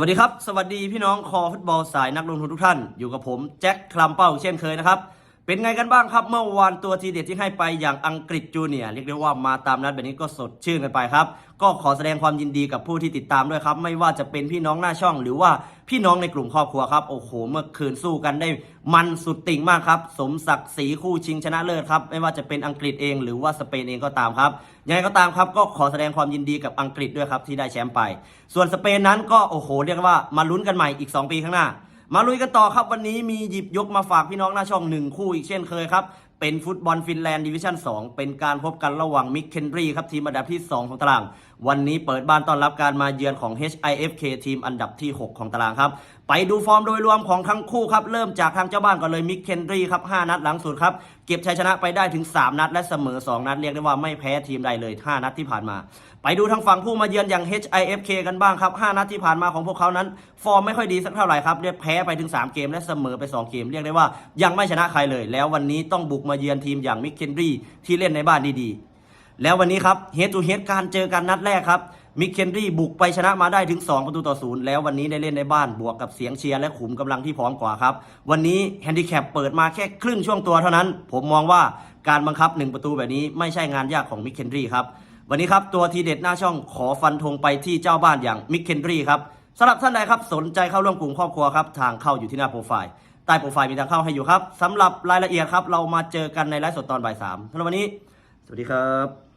วัสดีครับ สวัสดีพี่น้องคอฟุตบอลสายนักลงทุนทุกท่าน อยู่กับผมแจ็คคลัมเป้าเช่นเคยนะครับ เป็นไงกันบ้างครับ เมื่อวานตัวทีเด็ดที่ให้ไปอย่างอังกฤษจูเนียเรียกได้ว่ามาตามนัดแบบนี้ก็สดชื่นกันไปครับ ก็ขอแสดงความยินดีกับผู้ที่ติดตามด้วยครับ ไม่ว่าจะเป็นพี่น้องหน้าช่อง หรือว่าพี่น้องในกลุ่มครอบครัวครับโอ้โหเมื่อคืนสู้กันได้มันสุดติ่งมากครับสมศักดิ์ศรีคู่ชิงชนะเลิศครับไม่ว่าจะเป็นอังกฤษเอง หรือว่าสเปนเองก็ตามครับยังไงก็ตามครับก็ขอแสดงความยินดีกับอังกฤษด้วยครับที่ได้แชมป์ไป ส่วนสเปนนั้นก็โอ้โหเรียกว่ามาลุ้นกันใหม่อีก 2 ปีข้างหน้า มาลุยกันต่อครับวันนี้มีหยิบยกมาฝากพี่น้องหน้าช่องหนึ่งคู่อีกเช่นเคยครับ เป็นฟุตบอลฟินแลนด์ดิวิชั่น 2 เป็นการพบกันระหว่างมิกเคนรีครับ ทีมอันดับที่ 2 ของตาราง วันนี้เปิดบ้านต้อนรับการมาเยือนของ HIFK ทีมอันดับที่ 6 ของตารางครับ ไปดูฟอร์มโดยรวมของทั้งคู่ครับ เริ่มจากทางเจ้าบ้านก่อนเลยมิกเคนรีครับ 5 นัดหลังสุดครับ เก็บชัยชนะไปได้ถึง 3 นัด และเสมอ 2 นัด เรียกได้ว่าไม่แพ้ทีมใดเลย 5 นัดที่ผ่านมา ไปดูทางฝั่งผู้มาเยือนอย่าง HIFK กันบ้างครับ 5 นัดที่ผ่านมาของพวกเขานั้น ฟอร์มไม่ค่อยดีสักเท่าไหร่ครับเรียกแพ้ไปถึง 3 เกมและเสมอไป 2 เกม เรียกได้ว่ายังไม่ชนะใครเลย แล้ววันนี้ต้องบุกมาเยือนทีมอย่างมิกเคนรีที่เล่นในบ้านดีๆ แล้ววันนี้ครับเฮดทูเฮดการเจอกันนัดแรกครับมิกเคนรีบุกไปชนะมาได้ถึง 2 ประตูต่อศูนย์แล้ววันนี้ได้เล่นในบ้านบวกกับเสียงเชียร์และขุมกำลังที่พร้อมกว่าครับ วันนี้แฮนดิแคปเปิดมาแค่ครึ่งช่วงตัวเท่านั้น ผมมองว่าการบังคับ 1 ประตูแบบนี้ไม่ใช่งานยากของมิกเคนรีครับ วันนี้ครับตัวทีเด็ดหน้าช่องขอฟันธงไปที่เจ้าบ้านอย่างมิกเคนรีครับสำหรับท่านใดครับสนใจเข้าร่วมกลุ่มครอบครัวครับทางเข้าอยู่ที่หน้าโปรไฟล์ ใต้โปรไฟล์มีทางเข้าให้อยู่ครับสำหรับรายละเอียดครับ เรามาเจอกันในไลฟ์สดตอนบ่ายสามสำหรับวันนี้ สวัสดีครับ